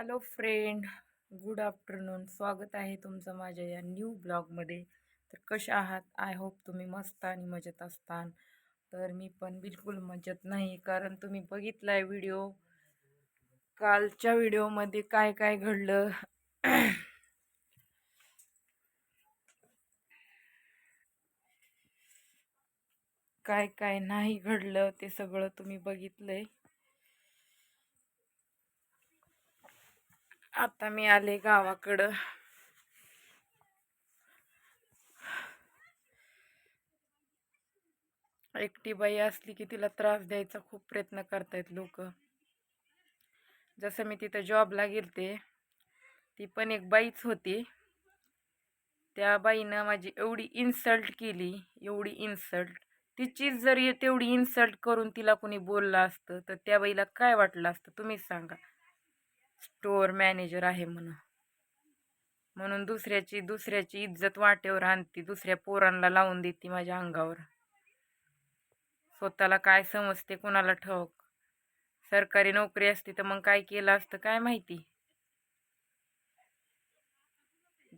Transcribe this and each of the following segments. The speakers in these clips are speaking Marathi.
हॅलो फ्रेंड गुड आफ्टरनून स्वागत आहे तुमचं माझ्या या न्यू ब्लॉगमध्ये तर कशा आहात? आय होप तुम्ही मस्त आणि मजेत असतान. तर मी पण बिलकुल मजेत नाही कारण तुम्ही बघितला आहे व्हिडिओ कालच्या व्हिडिओमध्ये काय काय घडलं? काय काय नाही घडलं ते सगळं तुम्ही बघितलं आहे आता मी आले गावाकडं. एकटी बाई असली की तिला त्रास द्यायचा खूप प्रयत्न करतायत लोक. जसं मी तिथं जॉबला गेलते ती पण एक बाईच होती. त्या बाईनं माझी एवढी इन्सल्ट केली एवढी इन्सल्ट. तिचीच जर तेवढी इन्सल्ट करून तिला कोणी बोललं असतं तर त्या बाईला काय वाटलं असतं तुम्हीच सांगा. स्टोअर मॅनेजर आहे म्हणून. म्हणून दुसऱ्याची दुसऱ्याची इज्जत वाटेवर आणती दुसऱ्या पोरांना लावून देते माझ्या अंगावर. स्वतःला काय समजते कोणाला ठोक? सरकारी नोकरी असती तर मग काय केलं असतं? काय माहिती?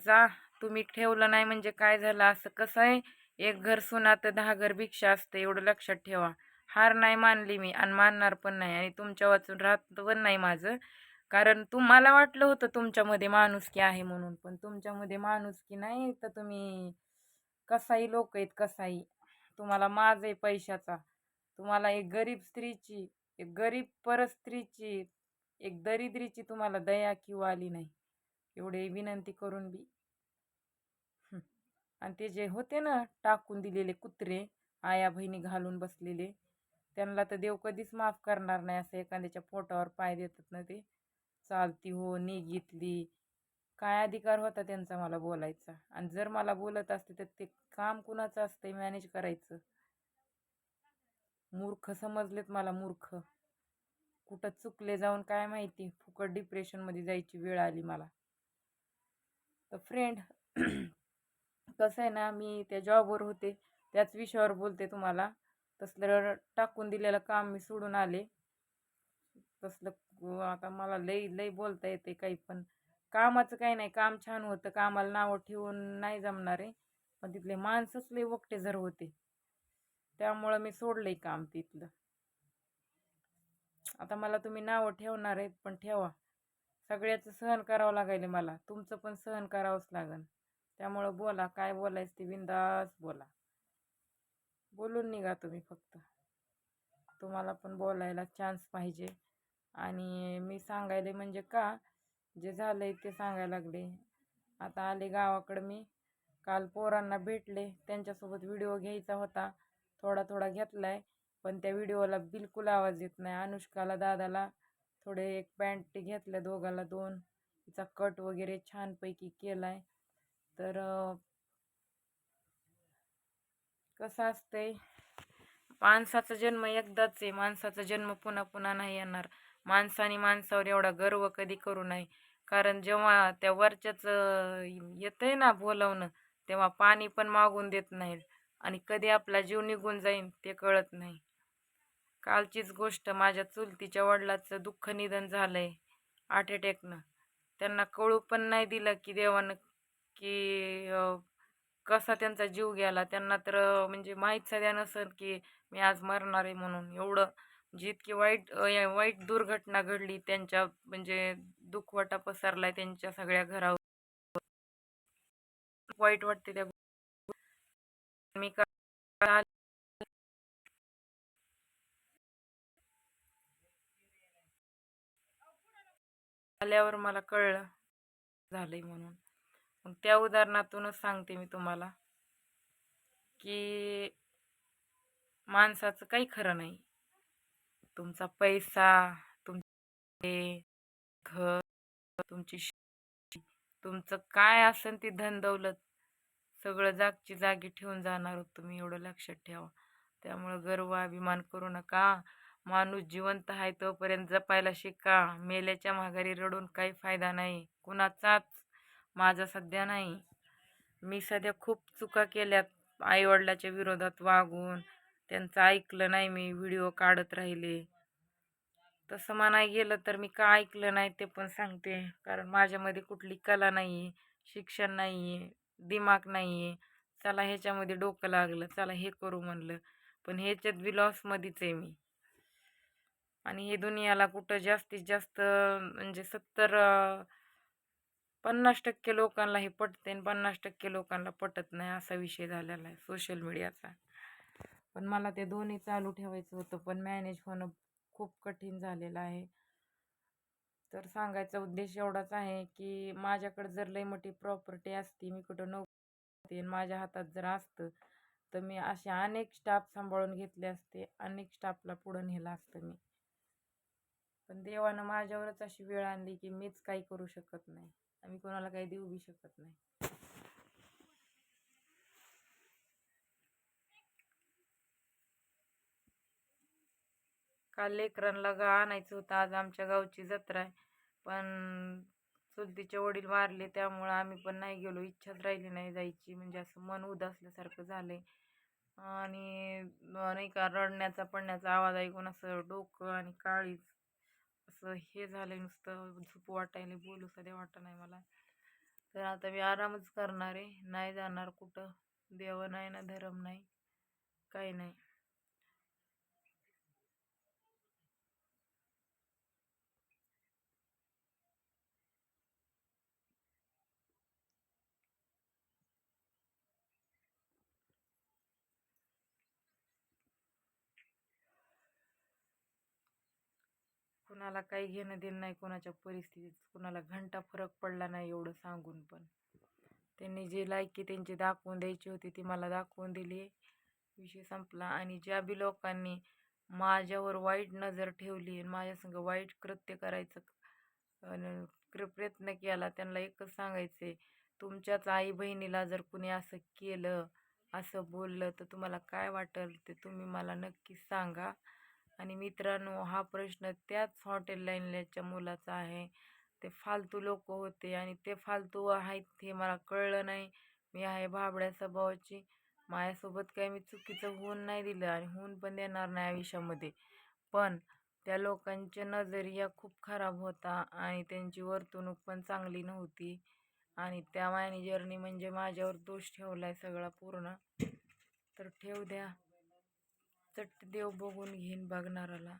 जा तुम्ही ठेवलं नाही म्हणजे काय झालं? असं कसं आहे? एक घर सुना तर दहा घर भिक्षा असतं एवढं लक्षात ठेवा. हार नाही मानली मी आणि मानणार पण नाही आणि तुमच्या वाचून राहत पण नाही माझं. कारण तुम्हाला वाटलं होतं तुमच्यामध्ये माणुसकी आहे म्हणून पण तुमच्यामध्ये माणुसकी नाही तर तुम्ही कसाही लोक आहेत कसाही. तुम्हाला माज आहे पैशाचा तुम्हाला एक गरीब स्त्रीची एक गरीब परस्त्रीची एक दरिद्रीची तुम्हाला दया किंवा आली नाही. एवढे विनंती करून बी. आणि ते जे होते ना टाकून दिलेले कुत्रे आया बहिणी घालून बसलेले त्यांना तर देव कधीच माफ करणार नाही असं एखाद्याच्या पोटावर पाय देतात ना ते. चालती हो निघितली काय अधिकार होता त्यांचा मला बोलायचा? आणि जर मला बोलत असते तर ते काम कुणाचं असतं मॅनेज करायचं? मूर्ख समजलेत मला मूर्ख. कुठं चुकले जाऊन काय माहिती? फुकट डिप्रेशनमध्ये जायची वेळ आली मला. तर फ्रेंड कसं आहे ना मी त्या जॉबवर होते. त्याच विषयावर बोलते तुम्हाला. तसलं टाकून दिलेलं काम मी सोडून आले. तसलं आता मला लई लई बोलता येते काही पण. कामाचं काही नाही काम छान होतं. कामाला नावं ठेवून नाही जमणार आहे. पण तिथले माणसंच लई वकटे जर होते. त्यामुळं मी सोडलंय काम तिथलं. आता मला तुम्ही नावं ठेवणार आहेत पण ठेवा. सगळ्याचं सहन करावं लागायले मला. तुमचं पण सहन करावंच लागेल त्यामुळं बोला काय बोलायचं ते बिंदास बोला. बोलून निघा तुम्ही फक्त. तुम्हाला पण बोलायला चान्स पाहिजे. आणि मी सांगायले म्हणजे का जे झालं आहे ते सांगायला लागले. आता आले गावाकडं मी. काल पोरांना भेटले. त्यांच्यासोबत व्हिडिओ घ्यायचा होता. थोडा थोडा घेतला आहे पण त्या व्हिडिओला बिलकुल आवाज येत नाही. अनुष्काला दादाला थोडे एक पॅन्ट घेतल्या दोघाला दोन. तिचा कट वगैरे छानपैकी केला आहे तर कसं असतंय? माणसाचा जन्म एकदाच आहे. माणसाचा जन्म पुन्हा पुन्हा नाही येणार. माणसाने माणसावर एवढा गर्व कधी करू नये. कारण जेव्हा त्या वरच्याच येतंय ना बोलवणं तेव्हा पाणी पण मागून देत नाहीत. आणि कधी आपला जीव निघून जाईन ते कळत नाही. कालचीच गोष्ट माझ्या चुलतीच्या वडिलाचं दुःख निधन झालं आहे हार्ट अटॅकनं त्यांना कळू पण नाही दिलं की देवानं की कसा त्यांचा जीव गेला. त्यांना तर म्हणजे माहीत सध्या नसेल की मी आज मरणार आहे म्हणून. एवढं जितकी वाईट वाईट दुर्घटना घडली त्यांच्या म्हणजे दुखवटा पसरलाय त्यांच्या सगळ्या घरावर. वाईट वाटते त्या मी आल्यावर मला कळलं झालंय म्हणून. मग त्या उदाहरणातूनच सांगते मी तुम्हाला की माणसाचं काही खरं नाही. तुमचा पैसा तुमचे घर तुमची तुमचं काय असेल ती धन दौलत सगळं जागची जागी ठेवून जाणार होत तुम्ही एवढं लक्षात ठेवा. त्यामुळं गर्व अभिमान करू नका. माणूस जिवंत आहे तोपर्यंत जपायला शिका. मेल्याच्या माघारी रडून काही फायदा नाही. कुणाचाच माझा सध्या नाही. मी सध्या खूप चुका केल्यात. आईवडिलाच्या विरोधात वागून त्यांचं ऐकलं नाही मी व्हिडिओ काढत राहिले. तसं म्हणाय गेलं तर मी का ऐकलं नाही ते पण सांगते. कारण माझ्यामध्ये कुठली कला नाही आहे शिक्षण नाही आहे दिमाग नाही आहे चला ह्याच्यामध्ये डोकं लागलं चला हे करू म्हणलं. पण ह्याच्यात बी लॉसमध्येच आहे मी. आणि हे दुनियाला कुठं जास्तीत जास्त म्हणजे सत्तर पन्नास टक्के लोकांना हे पटते आणि पन्नास टक्के लोकांना पटत नाही असा विषय झालेला आहे सोशल मीडियाचा पण मला ते दोन्ही चालू ठेवायचं होतं पण मॅनेज होणं खूप कठीण झालेलं आहे. तर सांगायचा उद्देश एवढाच आहे की माझ्याकडे जर लई मोठी प्रॉपर्टी असती मी कुठं नोकरी आणि माझ्या हातात जर असतं तर मी असे अनेक स्टाफ सांभाळून घेतले असते अनेक स्टाफला पुढं नेलं असतं मी. पण देवानं माझ्यावरच अशी वेळ आणली की मीच काही करू शकत नाही. आम्ही कोणाला काही देऊ बी शकत नाही. काल लेकरांना गा आणायचं होतं. आज आमच्या गावची जत्रा आहे. पण चुलतीचे वडील वारले त्यामुळं आम्ही पण नाही गेलो. इच्छाच राहिली नाही जायची. म्हणजे असं मन उदासल्यासारखं आहे आणि नाही का रडण्याचा पडण्याचा आवाज ऐकून असं डोकं आणि काळीज असं हे झालं नुसतं. झोप वाटायला बोलू सध्या वाटत नाही मला. तर आता मी आरामच करणार आहे. नाही जाणार कुठं. देव नाही ना धरम नाही. काही नाही. कुणाला काही घेणं देणं नाही कोणाच्या परिस्थितीत कुणाला घंटा फरक पडला नाही एवढं सांगून पण. त्यांनी जे लायकी त्यांची दाखवून द्यायची होती ती मला दाखवून दिली. विषय संपला आणि ज्या बी लोकांनी माझ्यावर वाईट नजर ठेवली आणि माझ्यासंग वाईट कृत्य करायचं क्र- प्रयत्न केला त्यांना एकच सांगायचं आहे तुमच्याच आई बहिणीला जर कुणी असं केलं असं बोललं तर तुम्हाला काय वाटेल ते तुम्ही मला नक्की सांगा. आणि मित्रांनो हा प्रश्न त्याच हॉटेल लाईनच्या मुलाचा आहे. ते फालतू लोक होते आणि ते फालतू आहेत हे मला कळलं नाही. मी आहे भाबड्या स्वभावाची. माझ्यासोबत काही मी चुकीचं होऊन नाही दिलं आणि होऊन पण देणार नाही आयुष्यामध्ये. पण त्या लोकांच्या नजरिया खूप खराब होता आणि त्यांची वर्तणूक पण चांगली नव्हती. आणि त्या मॅनेजरनी म्हणजे माझ्यावर दोष ठेवला आहे सगळा पूर्ण. तर ठेव द्या. चट देव बघून घेईन बघणाराला